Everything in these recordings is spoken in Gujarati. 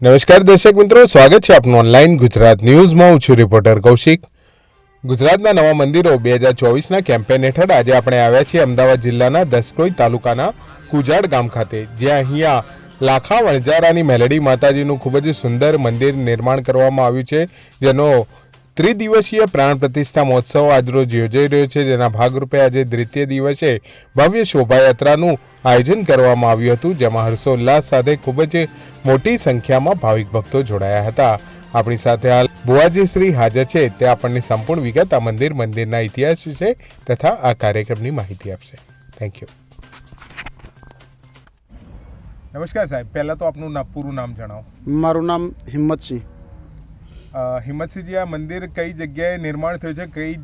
નમસ્કાર દર્શક મિત્રો, સ્વાગત છે આપનું ઓનલાઈન ગુજરાત ન્યૂઝમાં. હું છું રિપોર્ટર કૌશિક. ગુજરાતના નવા મંદિરો બે હજાર ચોવીસના કેમ્પેન હેઠળ આજે આપણે આવ્યા છીએ અમદાવાદ જિલ્લાના દસકોઈ તાલુકાના કુજાડ ગામ ખાતે, જ્યાં અહીંયા લાખા વણજારાની મેલડી માતાજીનું ખૂબ જ સુંદર મંદિર નિર્માણ કરવામાં આવ્યું છે, જેનો ત્રિદિવસીય પ્રાણ પ્રતિષ્ઠા મહોત્સવ આજરોજ યોજાઈ રહ્યો છે, જેના ભાગરૂપે આજે દ્વિતીય દિવસે ભવ્ય શોભાયાત્રાનું આયોજન કરવામાં આવ્યું હતું, જેમાં હર્ષોલ્લાસ સાથે ખૂબ જ મોટી સંખ્યામાં ભાવિક ભક્તો જોડાયા હતા. આપણી સાથે હાલ બુવાજી શ્રી હાજર છે, તે આપણને સંપૂર્ણ વિગત આ મંદિર મંદિરના ઇતિહાસ વિશે તથા આ કાર્યક્રમની માહિતી આપશે. થેન્ક યુ નમસ્કાર સાહેબ, પહેલાં તો આપનું પૂરું નામ જણાવો. મારું નામ હિંમતસિંહ. હિંમતસિંહજી આ મંદિર કઈ જગ્યાએ નિર્માણ થયું છે? કઈ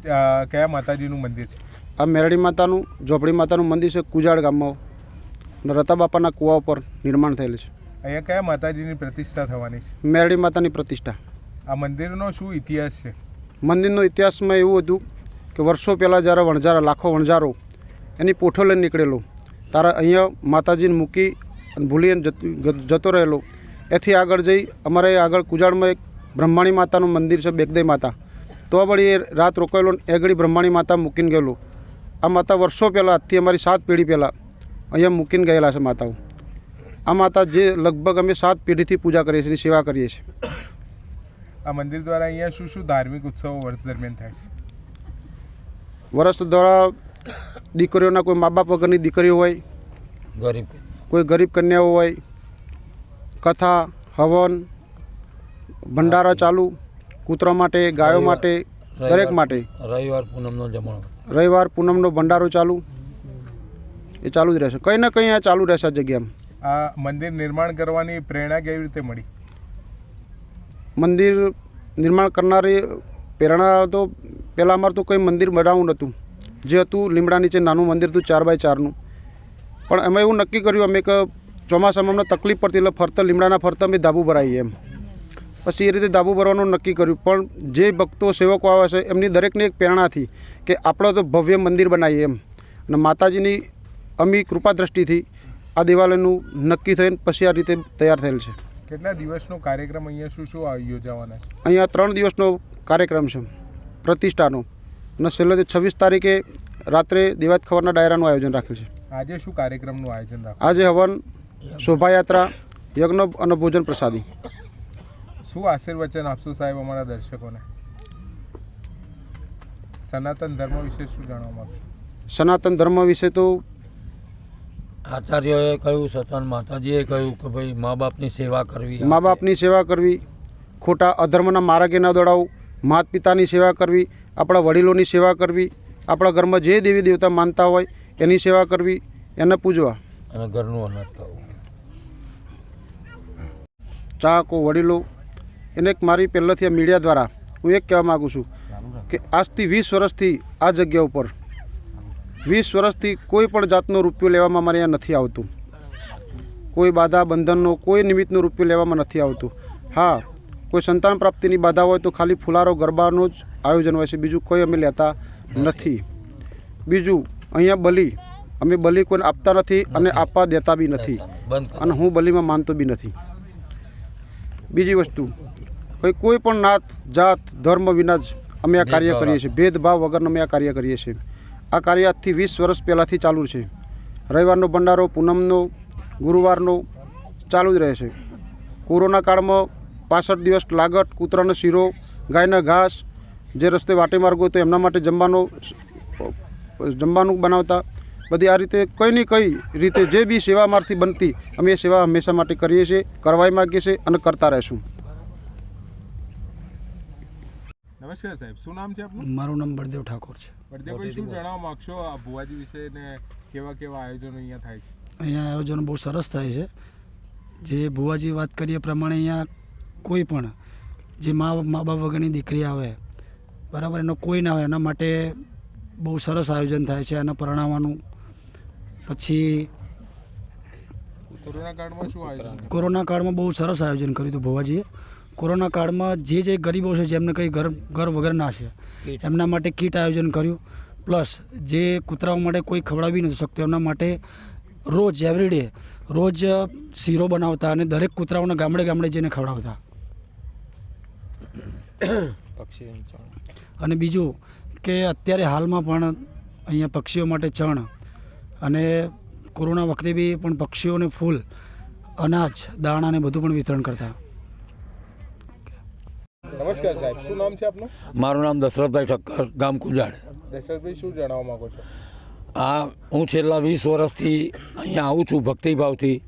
કયા માતાજીનું મંદિર છે? આ મેરડી માતાનું ઝોપડી માતાનું મંદિર છે કુજાડ ગામમાં. અને રતા બાપાના કુવા ઉપર નિર્માણ થયેલું છે. અહીંયા કયા માતાજીની પ્રતિષ્ઠા થવાની છે? મેરડી માતાની પ્રતિષ્ઠા. આ મંદિરનો શું ઇતિહાસ છે? મંદિરનો ઇતિહાસમાં એવું હતું કે વર્ષો પહેલાં જ્યારે વણઝારા લાખો વણઝારો એની પોઠો લઈને નીકળેલો તારા અહીંયા માતાજીને મૂકી અને ભૂલી અને જતો રહેલો. એથી આગળ જઈ અમારે આગળ કુજાડમાં એક બ્રહ્માણી માતાનું મંદિર છે બેગદઈ માતા. તો વળી એ રાત રોકાયેલો એગડી બ્રહ્માણી માતા મૂકીને ગયેલું. આ માતા વર્ષો પહેલાં આજથી અમારી સાત પેઢી પહેલાં અહીંયા મૂકીને ગયેલા છે માતાઓ. આ માતા જે લગભગ અમે સાત પેઢીથી પૂજા કરીએ છીએ એની સેવા કરીએ છીએ. આ મંદિર દ્વારા અહીંયા શું શું ધાર્મિક ઉત્સવો વર્ષ દરમિયાન થાય છે? વર્ષ દ્વારા દીકરીઓના કોઈ મા બાપ વગરની દીકરીઓ હોય ગરીબ. કોઈ ગરીબ કન્યાઓ હોય કથા હવન ભંડારા ચાલુ કૂતરા માટે ગાયો માટે દરેક માટે. રવિવાર પૂનમનો જમણો. રવિવાર પૂનમનો ભંડારો ચાલુ. એ ચાલુ જ રહેશે. કંઈ ને કંઈ આ ચાલુ રહેશે આ જગ્યામાં. આ મંદિર નિર્માણ કરવાની પ્રેરણા કેવી રીતે મળી? મંદિર નિર્માણ કરનારી પ્રેરણા તો પહેલાં અમારે તો કંઈ મંદિર બનાવવું નહોતું. જે હતું લીમડા નીચે નાનું મંદિર હતું ચાર બાય ચારનું. પણ અમે એવું નક્કી કર્યું અમે કે ચોમાસામાં અમને તકલીફ પડતી એટલે ફરતા લીમડાના ફરતા અમે ધાબુ ભરાઈએ એમ. પછી એ રીતે ધાબુ ભરવાનું નક્કી કર્યું. પણ જે ભક્તો સેવકો આવે છે એમની દરેકની એક પ્રેરણાથી કે આપણે તો ભવ્ય મંદિર બનાવીએ એમ. અને માતાજીની અમી કૃપા દ્રષ્ટિથી આ દેવાલયનું નક્કી થઈને પછી આ રીતે તૈયાર થયેલ છે. કેટલા દિવસનો કાર્યક્રમ અહીંયા શું શું યોજાવાના છે? અહીંયા ત્રણ દિવસનો કાર્યક્રમ છે પ્રતિષ્ઠાનો. અને છેલ્લે છવ્વીસ તારીખે રાત્રે દિવાત ખબરના ડાયરાનું આયોજન રાખેલ છે. આજે શું કાર્યક્રમનું આયોજન આજે હવન શોભાયાત્રા યજ્ઞ અને ભોજન પ્રસાદી. શું આશીર્વચન આપશો સાહેબ અમારા દર્શકોને? સનાતન ધર્મ વિશે શું જાણવા માંગશો? સનાતન ધર્મ વિશે તો આચાર્યોએ કહ્યું સતન માતાજીએ કહ્યું કે ભાઈ મા બાપની સેવા કરવી. મા બાપની સેવા કરવી ખોટા અધર્મના માર્ગે ન દોડાવવું માત પિતાની સેવા કરવી આપણા વડીલોની સેવા કરવી આપણા ઘરમાં જે દેવી દેવતા માનતા હોય એની સેવા કરવી એને પૂજવા. અને ઘરનું અનાજ ખાવું. ચાહકો વડીલો એને એક મારી પહેલેથી આ મીડિયા દ્વારા હું એક કહેવા માગું છું કે આજથી વીસ વર્ષથી આ જગ્યા ઉપર વીસ વર્ષથી કોઈ પણ જાતનો રૂપિયો લેવામાં મારે અહીંયા નથી આવતું. કોઈ બાધા બંધનનો કોઈ નિમિત્તનું રૂપિયો લેવામાં નથી આવતું. હા કોઈ સંતાન પ્રાપ્તિની બાધા હોય તો ખાલી ફુલારો ગરબાનું જ આયોજન હોય છે. બીજું કોઈ અમે લેતા નથી. બીજું અહીંયા બલી. અમે બલી કોઈને આપતા નથી અને આપવા દેતા બી નથી. અને હું બલીમાં માનતો બી નથી. બીજી વસ્તુ કોઈ કોઈ પણ નાત જાત ધર્મ વિના જ અમે આ કાર્ય કરીએ છીએ. ભેદભાવ વગરનું અમે આ કાર્ય કરીએ છીએ. આ કાર્ય આજથી વીસ વર્ષ પહેલાંથી ચાલુ છે. રવિવારનો ભંડારો પૂનમનો ગુરુવારનો ચાલુ જ રહે છે. કોરોના કાળમાં પાસઠ દિવસ લાગત કૂતરાનો શીરો ગાયના ઘાસ જે રસ્તે વાટે માર્ગો તો એમના માટે જમવાનો જમવાનું બનાવતા બધી આ રીતે કંઈ ને કંઈ રીતે જે બી સેવા અમારથી બનતી અમે એ સેવા હંમેશા માટે કરીએ છીએ કરવાય માગીએ છીએ અને કરતા રહીશું. નમસ્કાર સાહેબ? શું નામ છે આપનું? મારું નામ બળદેવ ઠાકોર છે. બળદેવભાઈ શું જણાવવા માંગશો આ ભુવાજી વિશે ને કેવા કેવા આયોજનો અહીંયા થાય છે? અહીંયા આયોજનો બહુ સરસ થાય છે. જે ભુવાજી વાત કરીએ પ્રમાણે અહીંયા કોઈ પણ જે મા મા બાપ વગરની દીકરી આવે બરાબર એનો કોઈ ના આવે એના માટે બહુ સરસ આયોજન થાય છે એના પરણાવવાનું. પછી કોરોના કાળમાં શું કોરોના કાળમાં બહુ સરસ આયોજન કર્યું હતું ભુવાજીએ. કોરોના કાળમાં જે જે ગરીબો છે જેમને કંઈ ઘર ઘર વગરના છે એમના માટે કીટ આયોજન કર્યું. પ્લસ જે કૂતરાઓ માટે કોઈ ખવડાવી નથી શકતું એમના માટે રોજ એવરીડે રોજ શીરો બનાવતા અને દરેક કૂતરાઓને ગામડે ગામડે જઈને ખવડાવતા. અને બીજું કે અત્યારે હાલમાં પણ અહીંયા પક્ષીઓ માટે ચણ અને કોરોના વખતે બી પણ પક્ષીઓને ફૂલ અનાજ દાણા ને બધું પણ વિતરણ કરતા. નમસ્કાર સાહેબ શું નામ છે આપનું? મારું નામ દશરથભાઈ ઠક્કર ગામ કુજાડ દશરથભાઈ શું જણાવવા માગો છો? આ હું છેલ્લા વીસ વર્ષથી અહીંયા આવું છું ભક્તિભાવથી.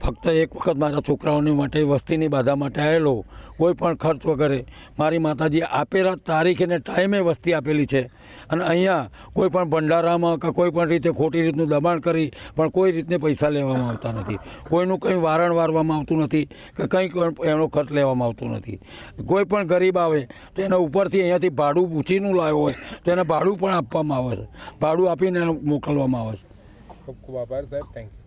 ફક્ત એક વખત મારા છોકરાઓને માટે, વસ્તીની બાધા માટે આવેલો, કોઈ પણ ખર્ચ વગરે. મારી માતાજી આપેલા તારીખ અને ટાઈમે વસ્તી આપેલી છે. અને અહીંયા કોઈ પણ ભંડારામાં કે કોઈ પણ રીતે ખોટી રીતનું દબાણ કરી, પણ કોઈ રીતને પૈસા લેવામાં આવતા નથી. કોઈનું કંઈ વારણ વારવામાં આવતું નથી કે કંઈ એનો ખર્ચ લેવામાં આવતો નથી. કોઈ પણ ગરીબ આવે, તો એના ઉપરથી અહીંયાથી ભાડું પૂછીનું લાવ્યો હોય, તો એને ભાડું પણ આપવામાં આવે છે. ભાડું આપીને એને મોકલવામાં આવે છે. ખૂબ ખૂબ આભાર સાહેબ. Thank you